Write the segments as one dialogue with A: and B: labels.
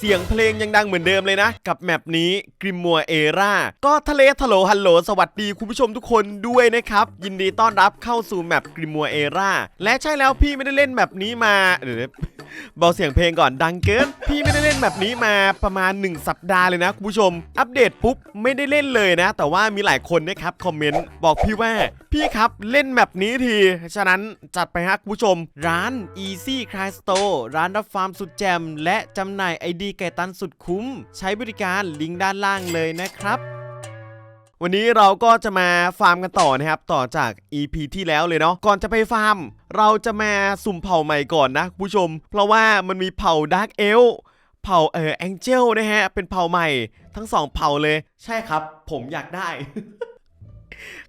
A: เสียงเพลงยังดังเหมือนเดิมเลยนะ กับแมปนี้กริมมัวเอราก็ทะเลทะโลฮัลโหลสวัสดีคุณผู้ชมทุกคนด้วยนะครับ ยินดีต้อนรับเข้าสู่แมปกริมมัวเอราและใช่แล้วพี่ไม่ได้เล่นแมปนี้มาเดี๋ยว เบาเสียงเพลงก่อนดังเกิน พี่ไม่ได้เล่นแบบนี้มาประมาณ 1 สัปดาห์เลยนะคุณผู้ชม อัปเดตปุ๊บไม่ได้เล่นเลยนะ แต่ว่ามีหลายคนนะครับคอมเมนต์บอกพี่ว่าพี่ครับเล่นแบบนี้ที ฉะนั้นจัดไปฮะคุณผู้ชม ร้าน Easy Cry Store ร้านรับฟาร์มสุดแจม และจำหน่ายไอดีไก่ตันสุดคุ้ม ใช้บริการลิงก์ด้านล่างเลยนะครับ วันนี้เราก็จะมาฟาร์มกันต่อนะครับ ต่อจาก EP ที่แล้วเลยเนาะก่อนจะไปฟาร์ม เราจะมาสุ่มเผ่าใหม่ก่อนนะผู้ชม เพราะว่ามันมีเผ่าดาร์กเอลเผ่าเออแองเจลนะฮะ เป็นเผ่าใหม่ทั้งสองเผ่าเลย ใช่ครับ ผมอยากได้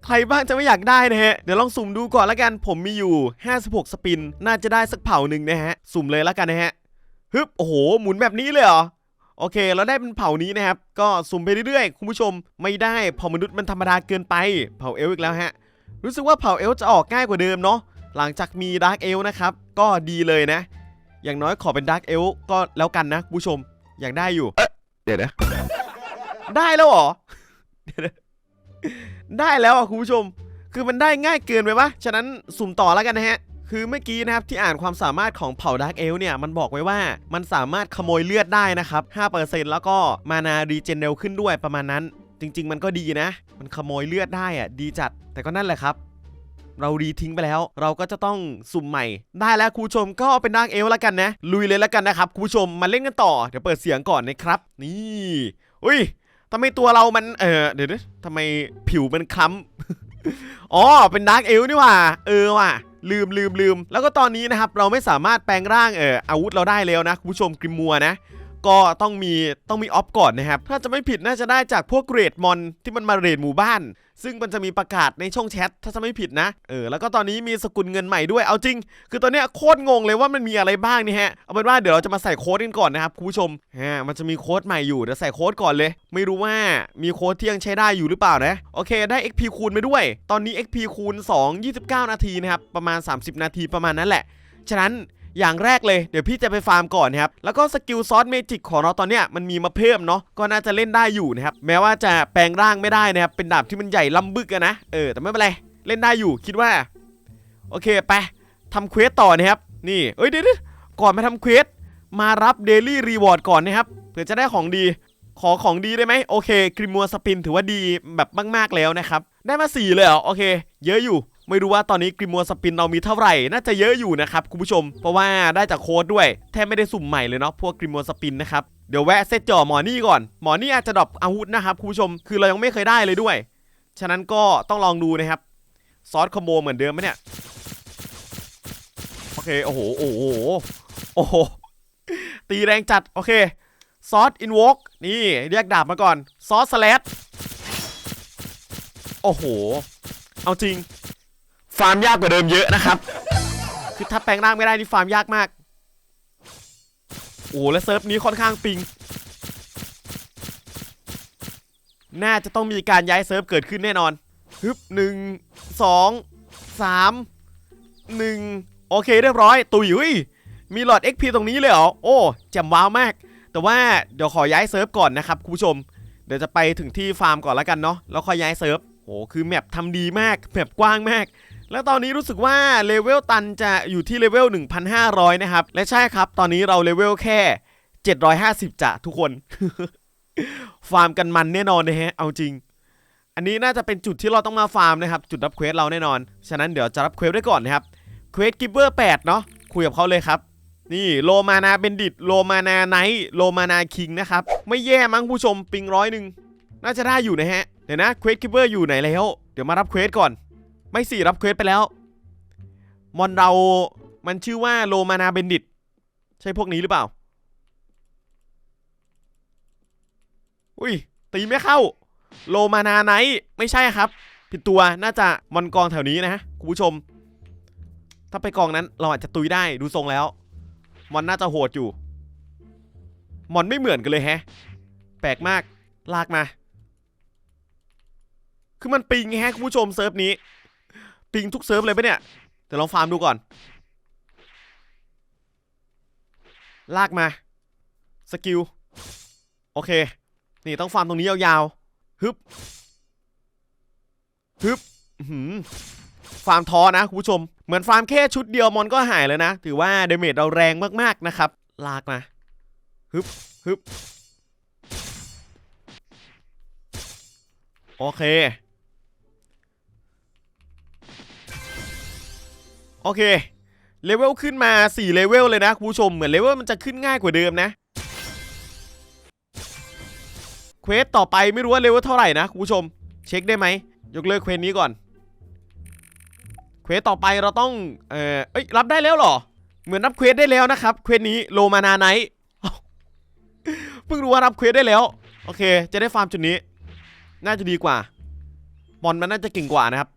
A: ใครบ้างจะไม่อยากได้นะฮะ เดี๋ยวลองสุ่มดูก่อนละกัน ผมมีอยู่ 56 สปิน น่าจะได้สักเผ่าหนึ่งนะฮะ สุ่มเลยละกันนะฮะฮึบโอ้โห หมุนแบบนี้เลยเหรอ โอเค เราได้เป็นเผ่านี้นะครับ ก็สุ่มไปเรื่อยๆ คุณผู้ชมไม่ได้เผ่ามนุษย์มันธรรมดาเกินไป เผ่าเอลฟ์อีกแล้วฮะ รู้สึกว่าเผ่าเอลฟ์จะออกง่ายกว่าเดิมเนาะ หลังจากมีดาร์กเอลฟ์นะครับ ก็ดีเลยนะ อย่างน้อยขอเป็นดาร์กเอลฟ์ก็แล้วกันนะคุณผู้ชม อยากได้อยู่
B: เดี๋ยวนะ
A: ได้แล้วเหรอเดี๋ยวนะได้แล้วอะคุณผู้ชม คือมันได้ง่ายเกินไปปะฉะนั้นสุ่มต่อแล้วกันนะฮะ คือเมื่อกี้นะครับที่อ่านความสามารถของเผ่าดาร์กเอลเนี่ยมันบอกไว้ว่ามันสามารถขโมยเลือดได้นะครับ 5%แล้วก็มานารีเจนเร็วขึ้นด้วยประมาณนั้น จริง ๆ มันก็ดีนะ มันขโมยเลือดได้อะดีจัด แต่ก็นั่นแหละครับ เรารีทิ้งไปแล้ว เราก็จะต้องสุ่มใหม่ ได้แล้วคุณผู้ชมก็เป็นดาร์กเอลแล้วกันนะ ลุยเลยแล้วกันนะครับคุณผู้ชมมาเล่นกันต่อเดี๋ยวเปิดเสียงก่อนนะครับ นี่อุ้ยทำไมตัวเรามันเออเดี๋ยวนะทำไมผิวมันคล้ำอ๋อเป็นดาร์กเอลนี่ว่าเออว่ะ ลืมลืมลืมแล้วก็ตอนนี้นะครับเราไม่สามารถแปลงร่างเอออาวุธเราได้แล้วนะคุณผู้ชมกริมมัวนะ ก็ต้องมีต้องมีออฟก่อนนะครับ ถ้าจะไม่ผิดน่าจะได้จากพวกเกรดมอนที่มันมาเรดหมู่บ้าน ซึ่งมันจะมีประกาศในช่องแชทถ้าจะไม่ผิดนะ เออ แล้วก็ตอนนี้มีสกุลเงินใหม่ด้วย เอาจริง คือตอนนี้โคตรงงเลยว่ามันมีอะไรบ้างนี่ฮะ เอาเป็นว่าเดี๋ยวเราจะมาใส่โค้ดกันก่อนนะครับคุณผู้ชมฮะมันจะมีโค้ดใหม่อยู่เดี๋ยวใส่โค้ดก่อนเลย ไม่รู้ว่ามีโค้ดที่ยังใช้ได้อยู่หรือเปล่านะ โอเค ได้ XP คูณไปด้วย ตอนนี้ XP คูณ 2 29 นาทีนะครับ ประมาณ 30 นาทีประมาณนั้นแหละ ฉะนั้น อย่างแรกเลยเดี๋ยวพี่จะไปฟาร์มก่อนนะครับแล้วก็สกิลซอสเมจิกของเราตอนเนี้ยมันมีมาเพิ่มเนาะก็น่าจะเล่นได้อยู่นะครับแม้ว่าจะแปลงร่างไม่ได้นะครับเป็นดาบที่มันใหญ่ลำบึกอะนะเออแต่ไม่เป็นไรเล่นได้อยู่คิดว่า โอเคไปทำเควสต่อนะครับนี่เอ้ยเดี๋ยวก่อนมาทำเควสมารับเดลี่รีวอร์ดก่อนนะครับเผื่อจะได้ของดีขอของดีได้ไหมโอเคครีมัวสปินถือว่าดีแบบมากๆแล้วนะครับได้มา 4 เลยเหรอโอเค เยอะอยู่ ไม่รู้ว่าตอนนี้กริมัวสปินเรามีเท่าไหร่ น่าจะเยอะอยู่นะครับคุณผู้ชม เพราะว่าได้จากโค้ดด้วย แทบไม่ได้สุ่มใหม่เลยเนาะพวกกริมัวสปินนะครับ เดี๋ยวแวะเซตจ่อหมอนี่ก่อน หมอนี่อาจจะดรอปอาวุธนะครับคุณผู้ชม คือเรายังไม่เคยได้เลยด้วย ฉะนั้นก็ต้องลองดูนะครับ ซอสคอมโบเหมือนเดิมไหมเนี่ย โอเค โอ้โห โอ้โห โอ้โห ตีแรงจัด โอเค ซอสอินวอกนี่เรียกดาบมาก่อน ซอสสแลดโอ้โห เอาจริง ฟาร์มยากกว่าเดิมเยอะนะครับ คือถ้าแปลงร่างไม่ได้นี่ฟาร์มยากมาก โอ้และเซิร์ฟนี้ค่อนข้างปิง น่าจะต้องมีการย้ายเซิร์ฟเกิดขึ้นแน่นอนฮึบหนึ่งสองสามหนึ่งโอเคเรียบร้อย ตุยเฮ้ยมีหลอด XP ตรงนี้เลยเหรอ โอ้แจ่มว้าวมาก แต่ว่าเดี๋ยวขอย้ายเซิร์ฟก่อนนะครับคุณผู้ชม เดี๋ยวจะไปถึงที่ฟาร์มก่อนแล้วกันเนาะ แล้วค่อยย้ายเซิร์ฟโห คือแมปทำดีมาก แมปกว้างมาก แล้วตอนนี้รู้สึกว่าเลเวลตันจะอยู่ที่เลเวล1,500 นะครับ และใช่ครับ ตอนนี้เราเลเวลแค่ 750จ้ะทุกคน ฟาร์มกันมันแน่นอนนะฮะ เอาจริง อันนี้น่าจะเป็นจุดที่เราต้องมาฟาร์มนะครับ จุดรับเควสเราแน่นอน ฉะนั้นเดี๋ยวจะรับเควสได้ก่อนนะครับ เควสกิฟเวอร์8เนาะ คุยกับเขาเลยครับ นี่โลมานาเบนดิต โลมานาไนท์ โลมานาคิงนะครับ ไม่แย่มั้งผู้ชม ปิงร้อยหนึ่ง น่าจะได้อยู่นะฮะ เดี๋ยวนะ เควสคิปเปอร์อยู่ไหนแล้ว เดี๋ยวมารับเควสก่อน ไม่สิรับเควสไปแล้ว มอนเรามันชื่อว่าโลมานาเบนดิต ใช่พวกนี้หรือเปล่า อุ้ย ตีไม่เข้า โลมานาไนไม่ใช่ครับ ผิดตัวน่าจะมอนกองแถวนี้นะฮะคุณผู้ชม ถ้าไปกองนั้นเราอาจจะตุยได้ดูทรงแล้ว มอนน่าจะโหดอยู่ มอนไม่เหมือนกันเลยแฮะ แปลกมากลากมา คือมันปิงไงฮะคุณผู้ชมเซิร์ฟนี้ ปิงทุกเซิร์ฟเลยปะเนี่ยเดี๋ยวลองฟาร์มดูก่อน ลากมา สกิล โอเค นี่ต้องฟาร์มตรงนี้ยาวๆ ฮึบ ฮึบหือฟาร์มท้อนะคุณผู้ชม เหมือนฟาร์มแค่ชุดเดียวมอนก็หายเลยนะ ถือว่าเดเมจเราแรงมากๆนะครับ ลากนะฮึบ ฮึบ โอเค โอเคเลเวลขึ้นมา4เลเวลเลยนะคุณผู้ชมเหมือนเลเวลมันจะขึ้นง่ายกว่าเดิมนะเควสต่อไปไม่รู้ว่าเลเวลเท่าไหร่นะคุณผู้ชม เช็คได้ไหมยกเลิกเควสนี้ก่อนเควสต่อไปเราต้องเอ่อเอ้ยรับได้แล้วหรอ เหมือนรับเควสได้แล้วนะครับเควสนี้โลมานาไนท์เพิ่งรู้ว่ารับเควสได้แล้ว โอเค จะได้ฟาร์มจุดนี้ น่าจะดีกว่ามอนมันน่าจะเก่งกว่านะครับ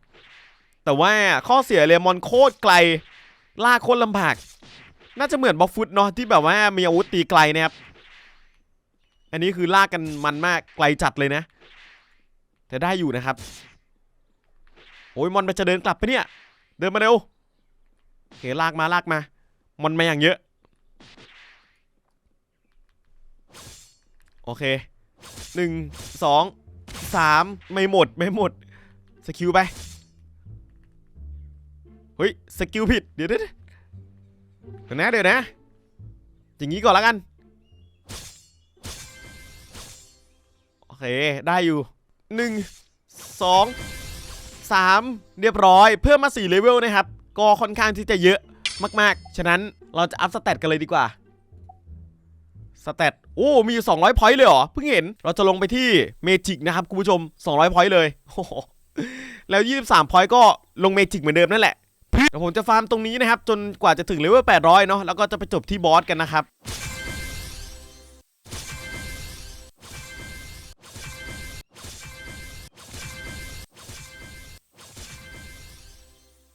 A: แต่ว่าข้อเสียเลมอนโคตรไกลล่าโคตรลำบาก น่าจะเหมือนบอฟฟุตเนาะที่แบบว่ามีอาวุธตีไกลนะครับ อันนี้คือล่ากันมันมากไกลจัดเลยนะ แต่ได้อยู่นะครับ โอ้ยมอนมันจะเดินกลับไปเนี่ย เดินมาเร็วเคลากมาลากมา มอนมาอย่างเยอะ โอเคหนึ่งสองสามไม่หมดไม่หมดสกิลไป เฮ้ยสกิลผิดเดี๋ยวเดี๋ยวเดี๋ยวนะเดี๋ยวนะอย่างนี้ก่อนแล้วกันโอเคได้อยู่หนึ่งสองสามเรียบร้อย เพิ่มมา4เลเวลนะครับ ก็ค่อนข้างที่จะเยอะมากๆ ฉะนั้นเราจะอัพสเตตกันเลยดีกว่าสเตตโอ้มีอยู่200พอยต์เลยเหรอ เพิ่งเห็นเราจะลงไปที่เมจิกนะครับ คุณผู้ชม 200พอยต์เลยโอ้โหแล้ว 23พอยต์ก็ลงเมจิกเหมือนเดิมนั่นแหละ เดี๋ยวผมจะฟาร์มตรงนี้นะครับ จนกว่าจะถึงเลเวล800 เนาะแล้วก็จะไปจบที่บอสกันนะครับ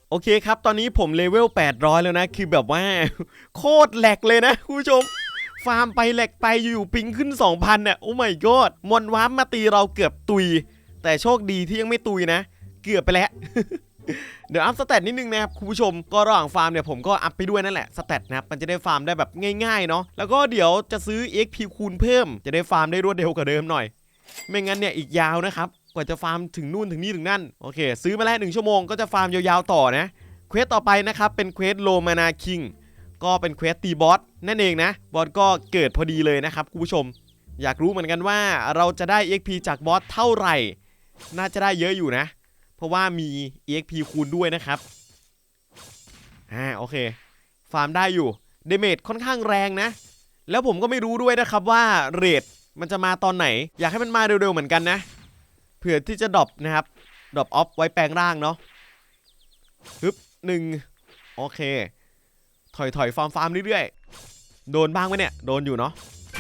A: โอเคครับ ตอนนี้ผมเลเวล 800 แล้วนะ คือแบบว่า โคตรแหลกเลยนะคุณผู้ชม ฟาร์มไปแหลกไปอยู่ๆปิงขึ้น 2,000เนี่ยโอ้ my god มอนวาร์ปมาตีเราเกือบตุย แต่โชคดีที่ยังไม่ตุยนะ เกือบไปแล้ว เดี๋ยวอัพสเตตนิดนึงนะครับคุณผู้ชมก็ระหว่างฟาร์มเนี่ยผมก็อัพไปด้วยนั่นแหละสเตตนะครับมันจะได้ฟาร์มได้แบบง่ายๆเนาะแล้วก็เดี๋ยวจะซื้อ XP คูณเพิ่ม จะได้ฟาร์มได้รวดเร็วกว่าเดิมหน่อย ไม่งั้นเนี่ยอีกยาวนะครับกว่าจะฟาร์มถึงนู่นถึงนี่ถึงนั่นโอเค ซื้อมาแล้วหนึ่งชั่วโมงก็จะฟาร์มยาวๆต่อนะเควสต่อไปนะครับเป็นเควสโลมานาคิงก็เป็นเควสตีบอสนั่นเองนะบอสก็เกิดพอดีเลยนะครับคุณผู้ชม อยากรู้เหมือนกันว่าเราจะได้ XP จากบอสเท่าไหร่ น่าจะได้เยอะอยู่นะ ราะว่ามี EXP คูณด้วยนะครับอ่าโอเค ฟาร์มได้อยู่เดเมจค่อนข้างแรงนะ แล้วผมก็ไม่รู้ด้วยนะครับว่าเรทมันจะมาตอนไหน อยากให้มันมาเร็วๆเหมือนกันนะเผื่อที่จะดรอปนะครับดรอปออฟไว้แปลงร่างเนาะฮึบหนึ่งโอเค ถอยถอยฟาร์มฟาร์มเรื่อยๆ โดนบ้างไหมเนี่ย โดนอยู่เนาะ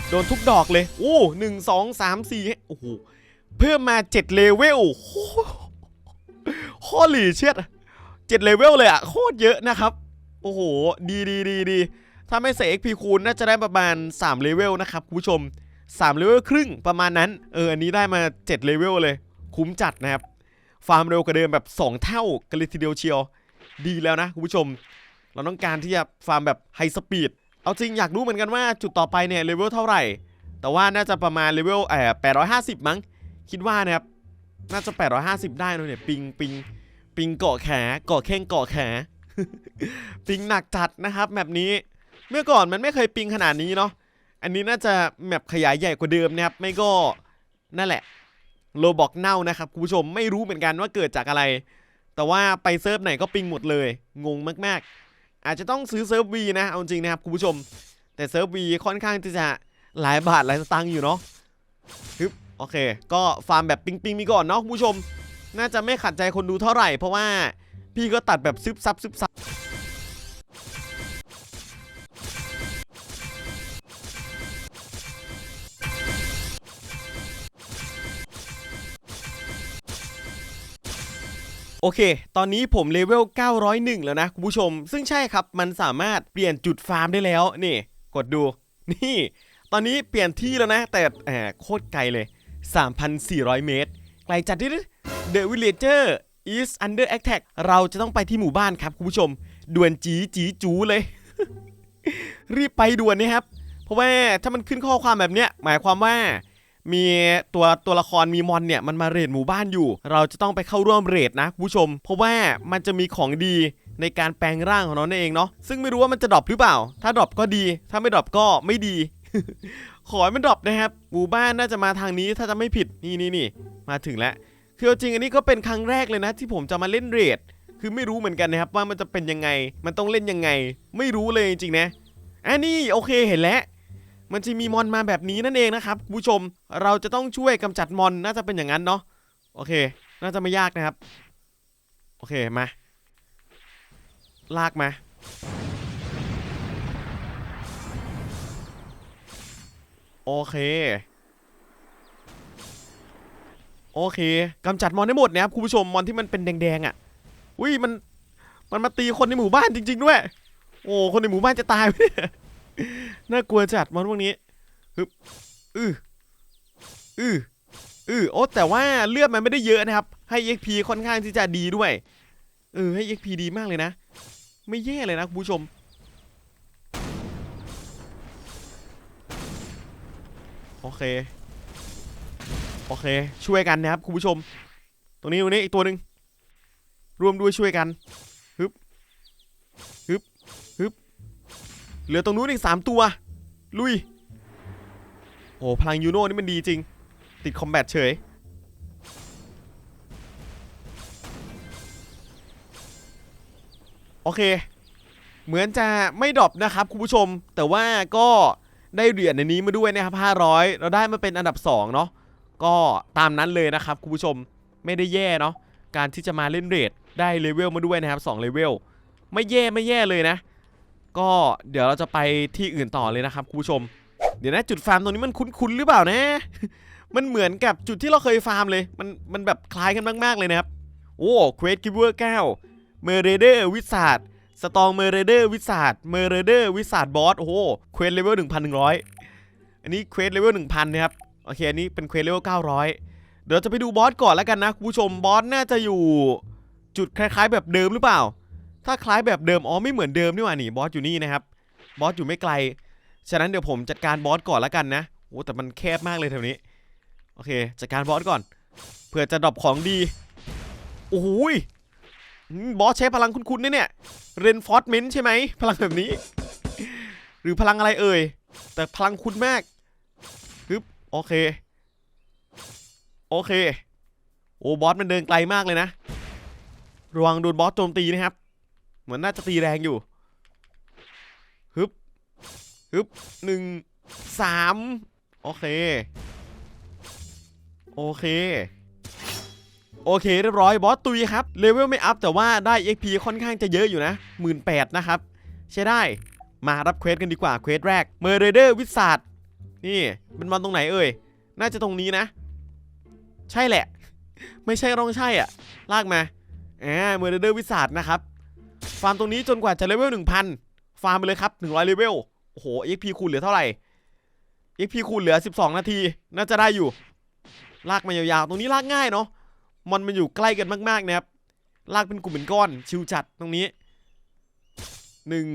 A: โดนทุกดอกเลย โอ้หนึ่งสองสามสี่โอ้โหเพิ่มมาเจ็ดเลเวลโอ้โห โคตรหลีเชียดเจ็ดเลเวลเลยอะโคตรเยอะนะครับ โอ้โห ดีดีดีดีถ้าไม่ใส่ XP คูณน่าจะได้ประมาณ 3 เลเวลนะครับคุณผู้ชม 3 เลเวลครึ่งประมาณนั้น เออ อันนี้ได้มา 7 เลเวลเลย คุ้มจัดนะครับ ฟาร์มเร็วกว่าเดิมแบบ 2 เท่ากันเลยทีเดียวเชียว ดีแล้วนะคุณผู้ชม เราต้องการที่จะฟาร์มแบบไฮสปีด เอาจริงอยากรู้เหมือนกันว่าจุดต่อไปเนี่ยเลเวลเท่าไหร่ แต่ว่าน่าจะประมาณเลเวลเอ่อ850มั้ง คิดว่านะครับ น่าจะ 850 ได้เลยเนี่ย ปิงปิง ปิงเกาะแขเกาะแข้งเกาะแขปิงหนักจัดนะครับแมปนี้เมื่อก่อนมันไม่เคยปิงขนาดนี้เนาะอันนี้น่าจะแมปขยายใหญ่กว่าเดิมนะครับ ไม่ก็นั่นแหละโลบอกเน่านะครับคุณผู้ชมไม่รู้เหมือนกันว่าเกิดจากอะไร แต่ว่าไปเซิร์ฟไหนก็ปิงหมดเลย งงมากๆ อาจจะต้องซื้อเซิร์ฟวีนะเอาจริงนะครับคุณผู้ชม แต่เซิร์ฟวีค่อนข้างที่จะหลายบาทหลายสตางค์อยู่เนาะฮึบโอเค ก็ฟาร์มแบบปิงปิงมีก่อนเนาะคุณผู้ชม น่าจะไม่ขัดใจคนดูเท่าไหร่ เพราะว่าพี่ก็ตัดแบบซึบซับซึบซับโอเค ตอนนี้ผมเลเวล 901 แล้วนะคุณผู้ชม ซึ่งใช่ครับ มันสามารถเปลี่ยนจุดฟาร์มได้แล้ว นี่ กดดู นี่ ตอนนี้เปลี่ยนที่แล้วนะ แต่แหมโคตรไกลเลย 3,400 เมตร ไกลจัดดิ The Villager is under attack เราจะต้องไปที่หมู่บ้านครับคุณผู้ชม ด่วนจีจีจูเลย รีบไปด่วนนะครับ เพราะว่าถ้ามันขึ้นข้อความแบบเนี้ย หมายความว่ามีตัวตัวละครมีมอนเนี่ยมันมาเรดหมู่บ้านอยู่ เราจะต้องไปเข้าร่วมเรดนะคุณผู้ชม เพราะว่ามันจะมีของดีในการแปลงร่างของเรานั่นเองเนาะซึ่งไม่รู้ว่ามันจะดรอปหรือเปล่า ถ้าดรอปก็ดี ถ้าไม่ดรอปก็ไม่ดี ขอให้มันดรอปนะครับหมู่บ้านน่าจะมาทางนี้ถ้าจะไม่ผิดนี่นี่นี่ มาถึงแล้วคือจริงอันนี้ก็เป็นครั้งแรกเลยนะ ที่ผมจะมาเล่นเรดคือไม่รู้เหมือนกันนะครับว่ามันจะเป็นยังไง มันต้องเล่นยังไง ไม่รู้เลยจริงๆนะอันนี้โอเคเห็นแล้ว มันจะมีมอนมาแบบนี้นั่นเองนะครับผู้ชมเราจะต้องช่วยกำจัดมอนน่าจะเป็นอย่างนั้นเนาะโอเค น่าจะไม่ยากนะครับ โอเคมา ลากมาโอเค โอเคกำจัดมอนได้หมดนะครับคุณผู้ชมมอนที่มันเป็นแดงๆอะ่ะอุ้ยมันมันมาตีคนในหมู่บ้านจริง ๆ ด้วย โอ้คนในหมู่บ้านจะตายไหมน่ากลัวจัดมอนพวกนี้ฮึบอืออืออือโอ้แต่ว่าเลือดมันไม่ได้เยอะนะครับ ให้ XP ค่อนข้างที่จะดีด้วยเออให้ XP ดีมากเลยนะ ไม่แย่เลยนะคุณผู้ชมโอเค โอเค ช่วยกันนะครับคุณผู้ชม ตรงนี้ตรงนี้อีกตัวหนึ่งร่วมด้วยช่วยกันฮึบฮึบฮึบเหลือตรงนู้นอีกสามตัว ลุย โอ้พลังยูโน่นี่มันดีจริง ติดคอมแบทเฉยโอเค เหมือนจะไม่ดรอปนะครับคุณผู้ชม แต่ว่าก็ได้เหรียญในนี้มาด้วยนะครับ500 เราได้มาเป็นอันดับ 2 เนาะ ก็ตามนั้นเลยนะครับคุณผู้ชมไม่ได้แย่เนาะการที่จะมาเล่นเรทได้เลเวลมาด้วยนะครับ2เลเวลไม่แย่ไม่แย่เลยนะ ก็เดี๋ยวเราจะไปที่อื่นต่อเลยนะครับคุณผู้ชม เดี๋ยวนะจุดฟาร์มตรงนี้มันคุ้นๆหรือเปล่านะ มันเหมือนกับจุดที่เราเคยฟาร์มเลย มันมันแบบคล้ายกันมากๆเลยนะครับโอ้เควสกิเวอร์9เมเรเดอร์วิสาดสตองเมเรเดอร์วิสาดเมเรเดอร์วิสาดบอสโอ้โหเควสเลเวล1,100อันนี้เควสเลเวล1,000นะครับ โอเค อันนี้เป็นเควสเลเวล900 เดี๋ยวจะไปดูบอสก่อนแล้วกันนะคุณผู้ชมบอสน่าจะอยู่ จุดคล้ายๆ แบบเดิมหรือเปล่า ถ้าคล้ายแบบเดิมอ๋อไม่เหมือนเดิมนี่หว่านี่บอสอยู่นี่นะครับบอสอยู่ไม่ไกล ฉะนั้นเดี๋ยวผมจัดการบอสก่อนแล้วกันนะโอ้แต่มันแคบมากเลยแถวนี้โอเคจัดการบอสก่อนเพื่อจะดรอปของดีโอ้ยบอสใช้พลังคุ้นๆเนะเนี่ยเรนฟอร์ m เมนต์ใช่ไหมพลังแบบนี้ หรือพลังอะไรเอ่ยแต่พลังคุ้นมาก โอเค โอเค โอ้บอสมันเดินไกลมากเลยนะ ระวังโดนบอสโจมตีนะครับ เหมือนน่าจะตีแรงอยู่ฮึบฮึบหนึ่งสามโอเค โอเค โอเคเรียบร้อยบอสตุยครับ เลเวลไม่อัพแต่ว่าได้ XP ค่อนข้างจะเยอะอยู่นะ 1 8ื่นนะครับ ใช้ได้ มารับเควสกันดีกว่าเควสแรกเมอร์เรเดอร์วิสาด นี่เป็นมันตรงไหนเอ่ย น่าจะตรงนี้นะ ใช่แหละ ไม่ใช่ต้องใช่อะ ลากมาอ่าเมอร์เดอร์วิสาดนะครับ ฟาร์มตรงนี้จนกว่าจะเลเวล1,000ฟาร์มไปเลยครับ100เลเวล โอ้โห XP คูณเหลือเท่าไหร่ XP คูณเหลือ12นาที น่าจะได้อยู่ ลากมายาวๆ ตรงนี้ลากง่ายเนาะ มันมันอยู่ใกล้กันมากๆนะครับ ลากเป็นกลุ่มเป็นก้อน ชิวจัดตรงนี้หนึ่ง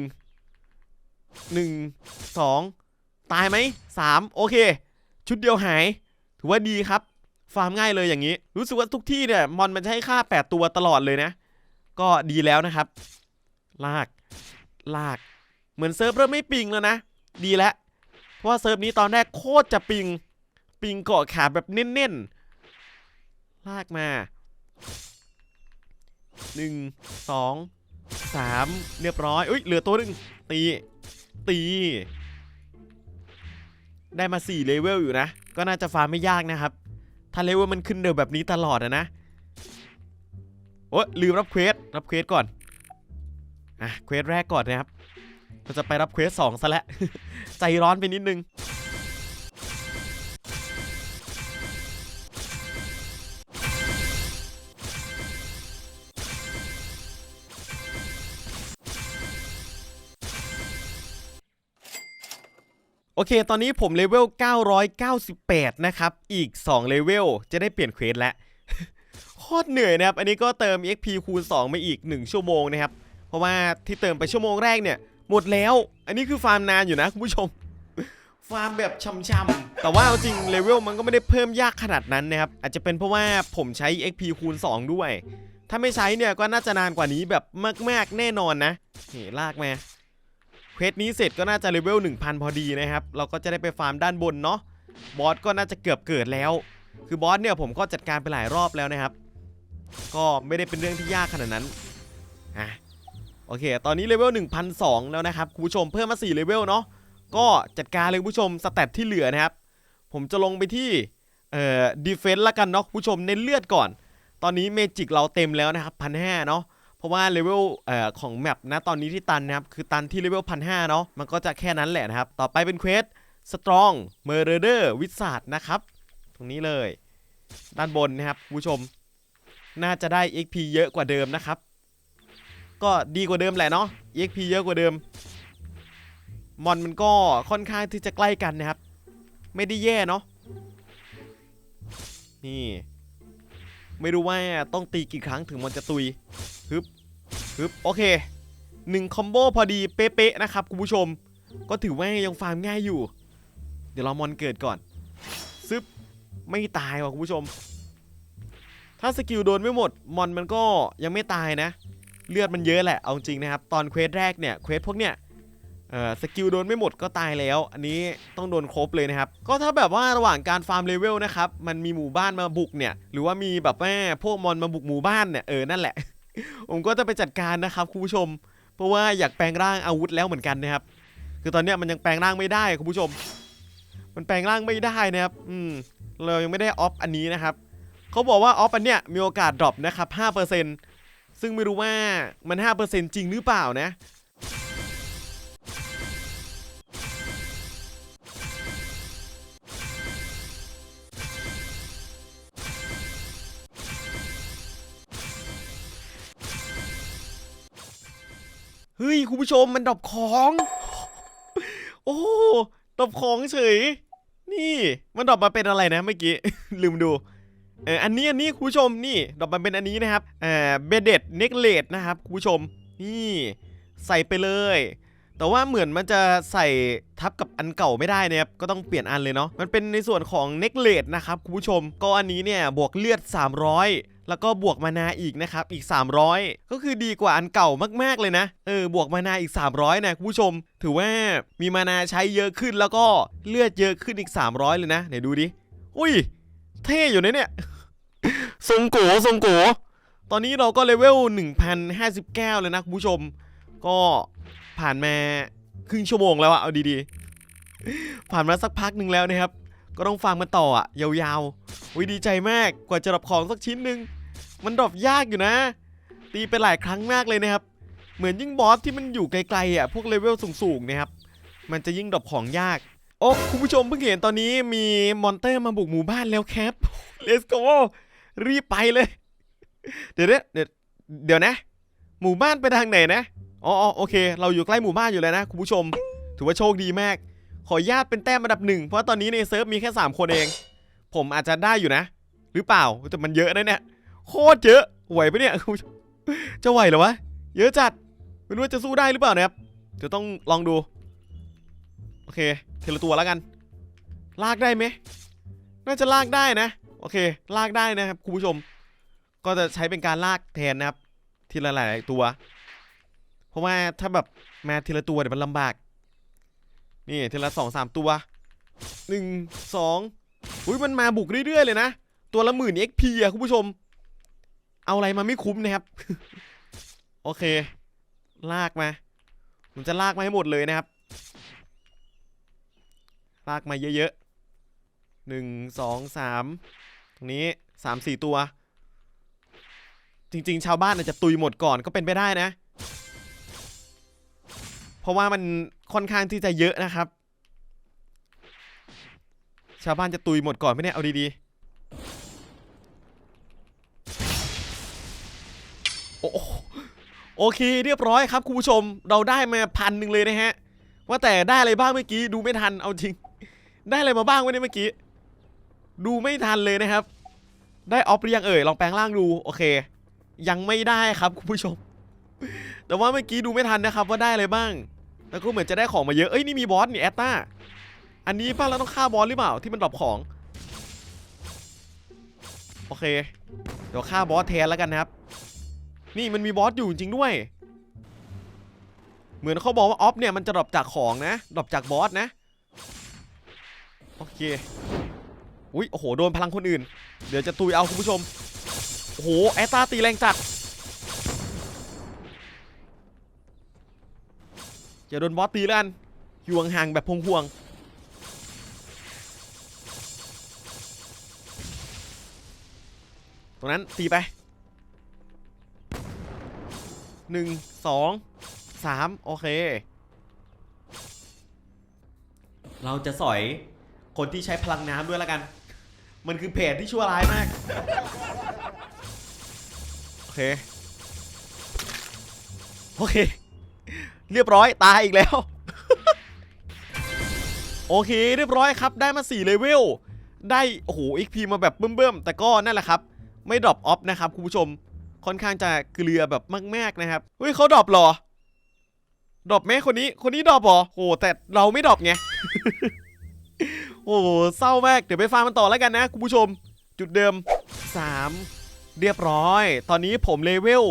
A: หนึ่งสอง ตายไหมสามโอเค ชุดเดียวหาย ถือว่าดีครับ ฟาร์มง่ายเลยอย่างนี้ รู้สึกว่าทุกที่เนี่ยมอนมันจะให้ค่า 8 ตัวตลอดเลยนะ ก็ดีแล้วนะครับ ลาก ลาก เหมือนเซิร์ฟเริ่มไม่ปิงแล้วนะ ดีแล้ว เพราะว่าเซิร์ฟนี้ตอนแรกโคตรจะปิง ปิงเกาะขาแบบเน้นๆ ลากมาหนึ่งสองสามเรียบร้อยอุ้ยเหลือตัวหนึ่งตี ตี ได้มา4เลเวลอยู่นะ ก็น่าจะฟาร์มไม่ยากนะครับ ถ้าเลเวลมันขึ้นเดิมแบบนี้ตลอดนะนะ โอ้ลืมรับเควส รับเควสก่อน อะ เควสแรกก่อนนะครับ เราจะไปรับเควสสองซะแล้ว ใจร้อนไปนิดนึง อเค ตอนนี้ผมเลเวล 998 นะครับ อีก 2 เลเวล จะได้เปลี่ยนเควสแล้วโคตรเหนื่อยนะครับ อันนี้ก็เติม XP คูณ2มาอีก 1 ชั่วโมงนะครับ เพราะว่าที่เติมไปชั่วโมงแรกเนี่ย หมดแล้ว อันนี้คือฟาร์มนานอยู่นะคุณผู้ชม ฟาร์มแบบช่ำๆ แต่ว่าเอาจริงเลเวลมันก็ไม่ได้เพิ่มยากขนาดนั้นนะครับ อาจจะเป็นเพราะว่าผมใช้ XP คูณ 2 ด้วย ถ้าไม่ใช้เนี่ยก็น่าจะนานกว่านี้แบบมาก ๆ แน่นอนนะนี่ลากมา ควสนี้เสร็จก็น่าจะเลเวล1000 พอดีนะครับ เราก็จะได้ไปฟาร์มด้านบนเนาะ บอสก็น่าจะเกือบเกิดแล้ว คือบอสเนี่ยผมก็จัดการไปหลายรอบแล้วนะครับ ก็ไม่ได้เป็นเรื่องที่ยากขนาดนั้น อะ โอเค ตอนนี้เลเวล1,002 แล้วนะครับคุณผู้ชมเพิ่มมา 4 เลเวลเนาะ ก็จัดการเลยคุณผู้ชมสเตตที่เหลือนะครับ ผมจะลงไปที่ เอ่อดีเฟนส์ละกันเนาะคุณผู้ชมเน้นเลือดก่อน ตอนนี้เมจิกเราเต็มแล้วนะครับพันห้าเนาะ เพราะว่าเลเวลเอ่อของแมปนะตอนนี้ที่ตันนะครับ คือตันที่เลเวลพันห้าเนาะมันก็จะแค่นั้นแหละนะครับ ต่อไปเป็นเควสสตรองเมอร์เดอร์วิสาดนะครับ ตรงนี้เลย ด้านบนนะครับผู้ชม น่าจะได้ XP เยอะกว่าเดิมนะครับ ก็ดีกว่าเดิมแหละเนาะ XP เยอะกว่าเดิมมอนมันก็ค่อนข้างที่จะใกล้กันนะครับ ไม่ได้แย่เนาะนี่ ไม่รู้ว่าต้องตีกี่ครั้งถึงมอนจะตุย ฮึบฮึบโอเคหนึ่งคอมโบพอดีเป๊ะๆนะครับคุณผู้ชม ก็ถือว่ายังฟาร์มง่ายอยู่ เดี๋ยวเรามอนเกิดก่อนซึบไม่ตายว่ะคุณผู้ชม ถ้าสกิลโดนไม่หมดมอนมันก็ยังไม่ตายนะ เลือดมันเยอะแหละเอาจริงนะครับ ตอนเควสแรกเนี่ยเควสพวกเนี้ยสกิลโดนไม่หมดก็ตายแล้ว อันนี้ต้องโดนครบเลยนะครับ ก็ถ้าแบบว่าระหว่างการฟาร์มเลเวลนะครับ มันมีหมู่บ้านมาบุกเนี่ย หรือว่ามีแบบแม่พวกมอนมาบุกหมู่บ้านเนี่ย เออ นั่นแหละ ผมก็จะไปจัดการนะครับคุณผู้ชม เพราะว่าอยากแปลงร่างอาวุธแล้วเหมือนกันนะครับ คือตอนนี้มันยังแปลงร่างไม่ได้คุณผู้ชม มันแปลงร่างไม่ได้นะครับ อืมเรายังไม่ได้ออฟอันนี้นะครับเขาบอกว่าออฟอันเนี้ยมีโอกาสดรอปนะครับ5%ซึ่งไม่รู้ว่ามัน5%จริงหรือเปล่านะ เฮ้ยคุณผู้ชมมันดรอปของ โอ้ดรอปของเฉย นี่มันดรอปมาเป็นอะไรนะเมื่อกี้ ลืมดูเอออันนี้อันนี้คุณผู้ชมนี่ดรอปมาเป็นอันนี้นะครับเอ่อเบเดตเน็กเลดนะครับคุณผู้ชมนี่ใส่ไปเลย แต่ว่าเหมือนมันจะใส่ทับกับอันเก่าไม่ได้นะครับก็ต้องเปลี่ยนอันเลยเนาะมันเป็นในส่วนของเน็กเลดนะครับคุณผู้ชม ก็อันนี้เนี่ยบวกเลือด 300แล้วก็บวกมานาอีกนะครับ อีก 300 ก็คือดีกว่าอันเก่ามากๆเลยนะ เออ บวกมานาอีก 300 นะคุณผู้ชม ถือว่ามีมานาใช้เยอะขึ้นแล้วก็เลือดเยอะขึ้นอีก 300 เลยนะไหนดูดิ อุ้ย เท่อยู่นะเนี่ย ทรงโกทรงโก ตอนนี้เราก็เลเวล 1059 เลยนะคุณผู้ชม ก็ ผ่านมาครึ่งชั่วโมงแล้วอะเอาดีๆ ผ่านมาสักพักหนึ่งแล้วนะครับ ก็ต้องฟังมันต่ออะยาวๆวิดีใจมากกว่าจะดรอปของสักชิ้นหนึ่งมันดรอปยากอยู่นะ ตีไปหลายครั้งมากเลยนะครับ เหมือนยิ่งบอสที่มันอยู่ไกลๆอะพวกเลเวลสูงๆนะครับ มันจะยิ่งดรอปของยาก โอ้คุณผู้ชมเพิ่งเห็นตอนนี้มีมอนเตอร์มาบุกหมู่บ้านแล้วครับ let's go รีบไปเลย เดี๋ยวนะเดี๋ยวเดี๋ยวนะ หมู่บ้านไปทางไหนนะ อ๋อโอเค เราอยู่ใกล้หมู่บ้านอยู่แล้วนะคุณผู้ชม ถือว่าโชคดีมาก ขอญาตเป็นแต้มอันดับหนึ่งเพราะตอนนี้ในเซิร์ฟมีแค่ 3 คนเอง ผมอาจจะได้อยู่นะ หรือเปล่าแต่มันเยอะนะเนี่ยโคตรเยอะไหวปะเนี่ยคุณผู้ชมจะไหวหรอวะเยอะจัดไม่รู้ว่าจะสู้ได้หรือเปล่านะครับเดี๋ยวต้องลองดู โอเคทีละตัวแล้วกัน ลากได้ไหมน่าจะลากได้นะ โอเค ลากได้นะครับคุณผู้ชม ก็จะใช้เป็นการลากแทนนะครับ ทีละหลายตัว เพราะว่าถ้าแบบมาทีละตัวเดี๋ยวมันลำบาก นี่ทีละสองสามตัวหนึ่งสองอุ้ยมันมาบุกเรื่อยๆเลยนะ ตัวละหมื่น XP อะคุณผู้ชม เอาอะไรมาไม่คุ้มนะครับ โอเค ลากมา ผมจะลากมาให้หมดเลยนะครับ ลากมาเยอะๆหนึ่งสองสามตรงนี้สามสี่ตัว จริง ๆ ชาวบ้านอาจจะตุยหมดก่อนก็เป็นไปได้นะ เพราะว่ามันค่อนข้างที่จะเยอะนะครับ ชาวบ้านจะตุยหมดก่อนไหมเนี่ยเอาดีๆ โอ้โหโอเคเรียบร้อยครับคุณผู้ชมเราได้มาพันหนึ่งเลยนะฮะ ว่าแต่ได้อะไรบ้างเมื่อกี้ดูไม่ทันเอาจริง ได้อะไรมาบ้างวะเนี่ยเมื่อกี้ ดูไม่ทันเลยนะครับ ได้ออฟหรือยังเอ่ยลองแปลงร่างดูโอเค ยังไม่ได้ครับคุณผู้ชม แต่ว่าเมื่อกี้ดูไม่ทันนะครับว่าได้อะไรบ้าง แล้วก็เหมือนจะได้ของมาเยอะ เอ้ยนี่มีบอสนี่แอตตาอันนี้ป้าเราต้องฆ่าบอสหรือเปล่าที่มันดรอปของ โอเค เดี๋ยวฆ่าบอสแทนแล้วกันนะครับ นี่มันมีบอสอยู่จริงด้วย เหมือนเขาบอกว่าออฟเนี่ยมันจะดรอปจากของนะดรอปจากบอสนะ โอเค อุ้ยโอ้โหโดนพลังคนอื่น เดี๋ยวจะตุยเอาคุณผู้ชม โอ้โหแอตตาตีแรงจัด อย่าโดนบอสตีแล้วกันอยู่ห่างๆแบบพงห่วงๆตรงนั้นตีไปหนึ่งสองสามโอเค เราจะสอยคนที่ใช้พลังน้ำด้วยแล้วกัน มันคือเพจที่ชั่วร้ายมาก โอเค โอเค เรียบร้อยตายอีกแล้ว โอเค เรียบร้อยครับ ได้มา4เลเวลได้โอ้โห XP มาแบบเบิ่มๆแต่ก็นั่นแหละครับ ไม่ดรอปออฟนะครับคุณผู้ชม ค่อนข้างจะเกลือแบบมากๆนะครับเฮ้ยเขาดรอปหรอดรอปไหมคนนี้คนนี้ดรอปหรอโหแต่เราไม่ดรอปไงโอ้เศร้ามากเดี๋ยวไปฟาร์มมันต่อแล้วกันนะคุณผู้ชม จุดเดิม 3 เรียบร้อย ตอนนี้ผมเลเวล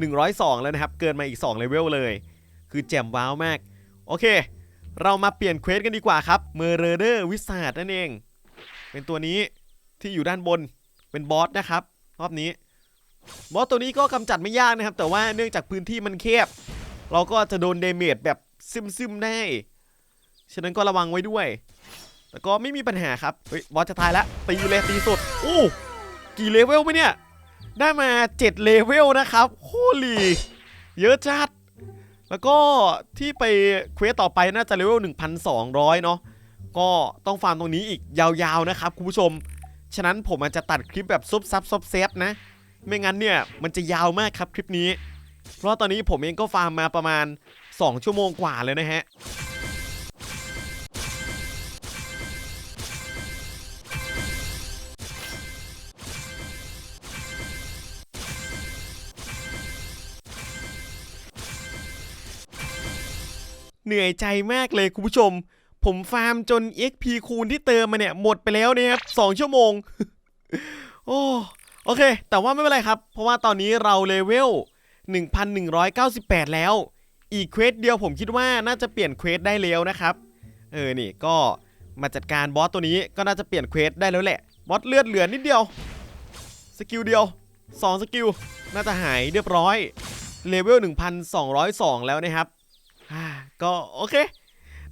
A: 102 แล้วนะครับ เกินมาอีก2เลเวลเลย คือแจ่มว้าวมาก โอเค เรามาเปลี่ยนเควสกันดีกว่าครับเมอร์เรเดอร์วิสาดนั่นเอง เป็นตัวนี้ที่อยู่ด้านบนเป็นบอสนะครับรอบนี้ บอสตัวนี้ก็กำจัดไม่ยากนะครับ แต่ว่าเนื่องจากพื้นที่มันแคบ เราก็จะโดนเดเมจแบบซึมๆได้ฉะนั้นก็ระวังไว้ด้วย แต่ก็ไม่มีปัญหาครับ เฮ้ย บอสจะตายแล้วตีเลยตีสุดอู้กี่เลเวลไหมเนี่ย ได้มา 7 เลเวลนะครับโคลีเยอะจัด แล้วก็ที่ไปเควสต่อไปน่าจะเลเวล 1,200 เนาะก็ต้องฟาร์มตรงนี้อีกยาวๆนะครับคุณผู้ชม ฉะนั้นผมอาจจะตัดคลิปแบบซุบซับซบเซฟนะ ไม่งั้นเนี่ยมันจะยาวมากครับคลิปนี้ เพราะตอนนี้ผมเองก็ฟาร์มมาประมาณ 2 ชั่วโมงกว่าเลยนะฮะ เหนื่อยใจมากเลยคุณผู้ชม ผมฟาร์มจน XP คูณที่เติมมาเนี่ยหมดไปแล้วเนี่ยครับ2ชั่วโมง โอ้โอเค แต่ว่าไม่เป็นไรครับ เพราะว่าตอนนี้เราเลเวล 1,198 แล้ว อีกเควสเดียวผมคิดว่าน่าจะเปลี่ยนเควสได้แล้วนะครับ เออนี่ก็มาจัดการบอสตัวนี้ก็น่าจะเปลี่ยนเควสได้แล้วแหละ บอสเลือดเหลือนิดเดียว สกิลเดียว 2 สกิล น่าจะหายเรียบร้อย เลเวล 1,202 แล้วนะครับ อ่าก็โอเค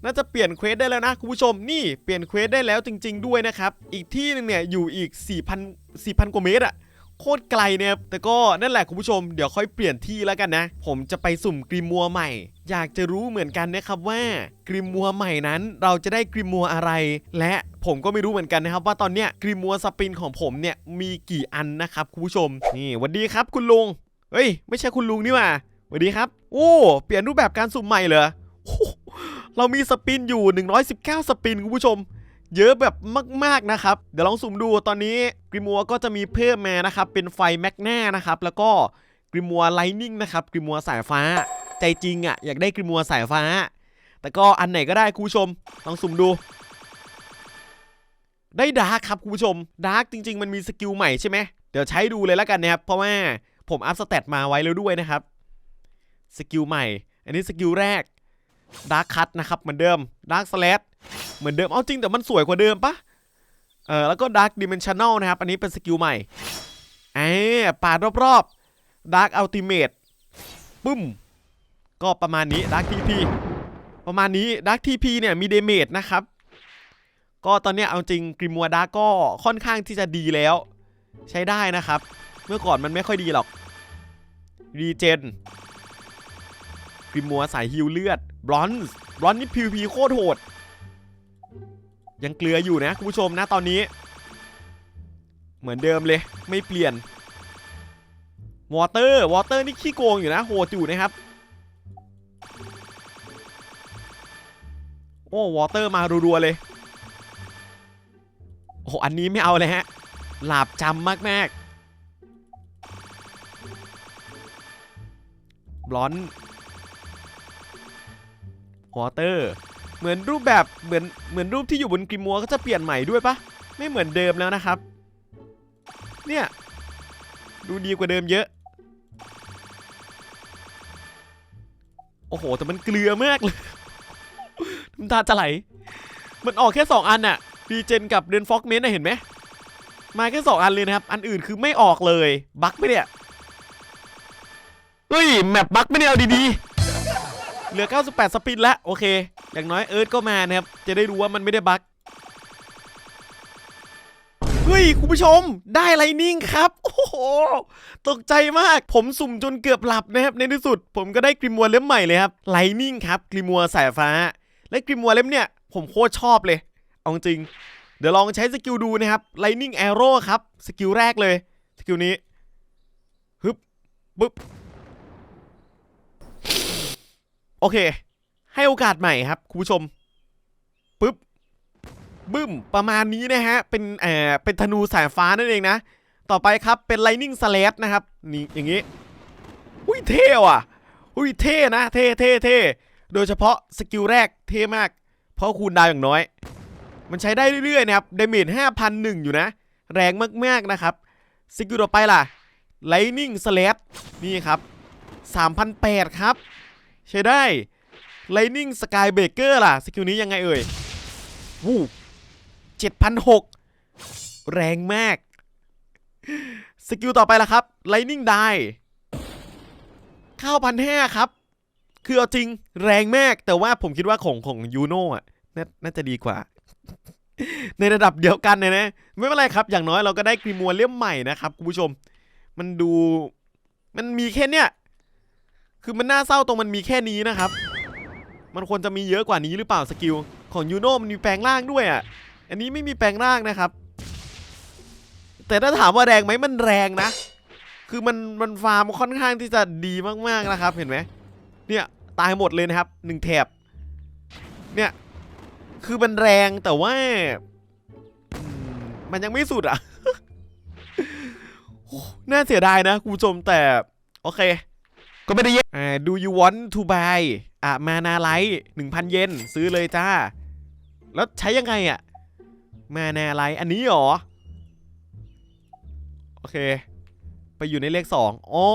A: น่าจะเปลี่ยนเควสได้แล้วนะคุณผู้ชมนี่เปลี่ยนเควสได้แล้วจริง ๆ ด้วยนะครับ อีกที่หนึงเนี่ยอยู่อีก 4,000 4,000 กว่าเมตรอะโคตรไกลเนี่ยแต่ก็นั่นแหละคุณผู้ชมเดี๋ยวค่อยเปลี่ยนที่แล้วกันนะ ผมจะไปสุ่มกริมมัวใหม่ อยากจะรู้เหมือนกันนะครับว่ากริมมัวใหม่นั้นเราจะได้กริมมัวอะไร และผมก็ไม่รู้เหมือนกันนะครับ ว่าตอนเนี้ยกริมมัวสปินของผมเนี่ยมีกี่อันนะครับคุณผู้ชมนี่หวัสดีครับคุณลุงเฮ้ย ไม่ใช่คุณลุงนี่หว่า วัสดีครับ โอ้ เปลี่ยนรูปแบบการสุ่มใหม่เหรอเรามีสปินอยู่ 119 สปินคุณผู้ชม เยอะแบบมากๆนะครับ เดี๋ยวลองสุ่มดูตอนนี้กริมัวก็จะมีเพิ่มมานะครับ เป็นไฟแมกนานะครับ แล้วก็กริมัวไลนิ่งนะครับกริมัวสายฟ้า ใจจริงอะ่ะ อยากได้กริมัวสายฟ้า แต่ก็อันไหนก็ได้คุณผู้ชม ลองสุ่มดู ได้ดาร์คครับคุณผู้ชม ดาร์คจริง ๆ มันมีสกิลใหม่ใช่ไหมเดี๋ยวใช้ดูเลยแล้วกันนะครับ เพราะว่าผมอัพสเตตมาไว้แล้วด้วยนะครับ สกิลใหม่ อันนี้สกิลแรกดาร์คคัตนะครับเหมือนเดิมดาร์คสแลดเหมือนเดิมเอาจริงแต่มันสวยกว่าเดิมปะเออแล้วก็ดาร์คดิเมนชันแนลนะครับ อันนี้เป็นสกิลใหม่เอ้ปาดรอบๆดาร์คอัลติเมทปุ้ม ก็ประมาณนี้ดาร์คทีพีประมาณนี้ดาร์คทีพีเนี่ยมีเดเมจนะครับ ก็ตอนนี้เอาจริงกริมัวดาร์กก็ค่อนข้างที่จะดีแล้ว ใช้ได้นะครับ เมื่อก่อนมันไม่ค่อยดีหรอกรีเจน กริมัวสายฮิวเลือดบรอนซ์บรอนซ์นี่ PVP โคตรโหด ยังเกลืออยู่นะคุณผู้ชมนะตอนนี้ เหมือนเดิมเลยไม่เปลี่ยนวอเตอร์วอเตอร์นี่ขี้โกงอยู่นะโหดอยู่นะครับโอ้วอเตอร์มารัวๆเลยโอ้อันนี้ไม่เอาเลยฮะหลาบจำมากๆบลอนซ์ วอเตอร์เตอนนี้เหมือนเดิมเลยไม่เปลี่ยนวอเตอร์วอเตอร์นี่ขี้โกงอยู่นะโหมือนรูปแบบเหมือนเหมือนรูปที่อยู่บนกริมัวก็จะเปลี่ยนใหม่ด้วยปะไม่เหมือนเดิมแล้วนะครับ เนี่ย ดูดีกว่าเดิมเยอะ โอ้โห แต่มันเกลือมากเลยน้ำตาจะไหล มันออกแค่สองอันน่ะดีเจนกับเดนฟ็อกเมนต์นะเห็นไหมมาแค่สองอันเลยนะครับ อันอื่นคือไม่ออกเลย บั๊กไม่เนี่ย เฮ้ย แมปบั๊กไม่ได้เอาดีๆ เหลือ 98 สปินแล้วโอเค อย่างน้อยเอิร์ธก็มานะครับ จะได้รู้ว่ามันไม่ได้บั๊กเฮ้ย คุณผู้ชมได้ไลนิ่งครับ โอ้โห ตกใจมาก ผมสุ่มจนเกือบหลับนะครับ ในที่สุด ผมก็ได้กริมัวเล่มใหม่เลยครับไลนิ่งครับกริมัวสายฟ้า และกริมัวเล่มเนี่ย ผมโคตรชอบเลย เอาจริง เดี๋ยวลองใช้สกิลดูนะครับ Lightning Arrow ครับ สกิลแรกเลย สกิลนี้ฮึบปึ๊บ โอเค ให้โอกาสใหม่ครับคุณผู้ชมปึ๊บบึ้ม ประมาณนี้นะฮะ เป็นเอ่อเป็นธนูสายฟ้านั่นเองนะ ต่อไปครับเป็น Lightning Slash นะครับ นี่อย่างนี้ อุ้ยเท่ว่ะอุ้ยเท่นะ เท่เท่เท่โดยเฉพาะสกิลแรกเท่มาก เพราะคูณดาวอย่างน้อย มันใช้ได้เรื่อยๆนะครับ เดเมจ5,001 อยู่นะ แรงมากๆนะครับ สกิลต่อไปล่ะ Lightning Slash นี่ครับ3,008ครับ ใช้ได้ Lightning Sky Breaker ล่ะ สกิลนี้ยังไงเอ่ยวู้7,006แรงมาก สกิลต่อไปล่ะครับ Lightning Die 9,500ครับ คือเอาจริงแรงมาก แต่ว่าผมคิดว่าของของยูโน่อะนาน่าจะดีกว่า ในระดับเดียวกันเนี่ยนะ ไม่เป็นไรครับ อย่างน้อยเราก็ได้กรีมัวเล่มใหม่นะครับคุณผู้ชม มันดู มันมีแค่เนี้ย คือมันน่าเศร้าตรงมันมีแค่นี้นะครับ มันควรจะมีเยอะกว่านี้หรือเปล่าสกิล ของยูโน่มันมีแปลงร่างด้วยอะ อันนี้ไม่มีแปลงร่างนะครับ แต่ถ้าถามว่าแรงไหมมันแรงนะ คือมันมันฟาร์มค่อนข้างที่จะดีมากๆนะครับ เห็นไหมเนี่ยตายหมดเลยนะครับหนึ่งแถบ เนี่ยคือมันแรงแต่ว่า มันยังไม่สุดอะน่าเสียดายนะคุณผู้ชมแต่ โอเค ก็ไม่ได้เยอะอ่า do you want to buy อะมานาไลท์หนึ่งพันเยนซื้อเลยจ้า แล้วใช้ยังไงอะ มานาไลท์อันนี้เหรอ โอเค ไปอยู่ในเลขสองอ๋อ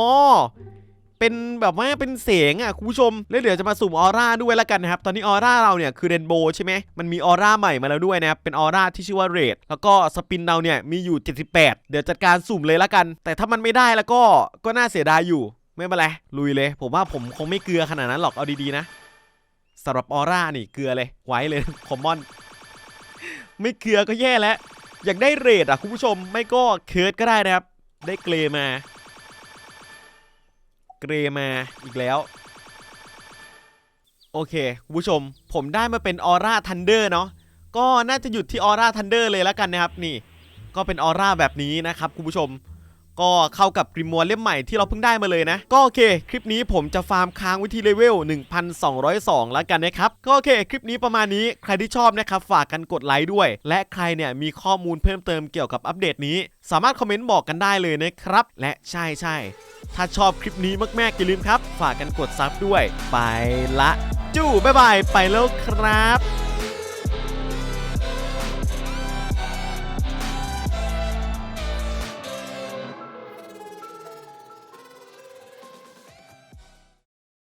A: เป็นแบบว่าเป็นเสียงอะคุณผู้ชม แล้วเดี๋ยวจะมาสุ่มออร่าด้วยแล้วกันนะครับ ตอนนี้ออร่าเราเนี่ยคือเรนโบว์ใช่ไหมมันมีออร่าใหม่มาแล้วด้วยนะครับ เป็นออร่าที่ชื่อว่าเรด แล้วก็สปินเราเนี่ยมีอยู่ 78 เดี๋ยวจัดการสุ่มเลยแล้วกัน แต่ถ้ามันไม่ได้แล้วก็ก็น่าเสียดายอยู่ ไม่เป็นไรลุยเลย ผมว่าผมคงไม่เกลือขนาดนั้นหรอกเอาดีๆนะสำหรับออร่านี่เกลือเลยไว้เลยคอมมอน ไม่เกลือก็แย่แล้ว อยากได้เรดอะคุณผู้ชมไม่ก็เคิร์ดก็ได้นะครับ ได้เกรมา เกรมาอีกแล้ว โอเคคุณผู้ชม ผมได้มาเป็นออร่าทันเดอร์เนาะก็น่าจะหยุดที่ออร่าทันเดอร์เลยแล้วกันนะครับนี่ ก็เป็นออร่าแบบนี้นะครับคุณผู้ชม ก็เข้ากับกริมัวเล่มใหม่ที่เราเพิ่งได้มาเลยนะ ก็โอเค คลิปนี้ผมจะฟาร์มค้างไว้ที่เลเวล 1202 แล้วกันนะครับ ก็โอเค คลิปนี้ประมาณนี้ใครที่ชอบนะครับ ฝากกันกดไลค์ด้วย และใครเนี่ยมีข้อมูลเพิ่มเติมเกี่ยวกับอัปเดตนี้ สามารถคอมเมนต์บอกกันได้เลยนะครับ และใช่ใช่ถ้าชอบคลิปนี้มากๆอย่าลืมครับ ฝากกันกดซับด้วย ไปละ จู้บ๊ายบายไปแล้วครับ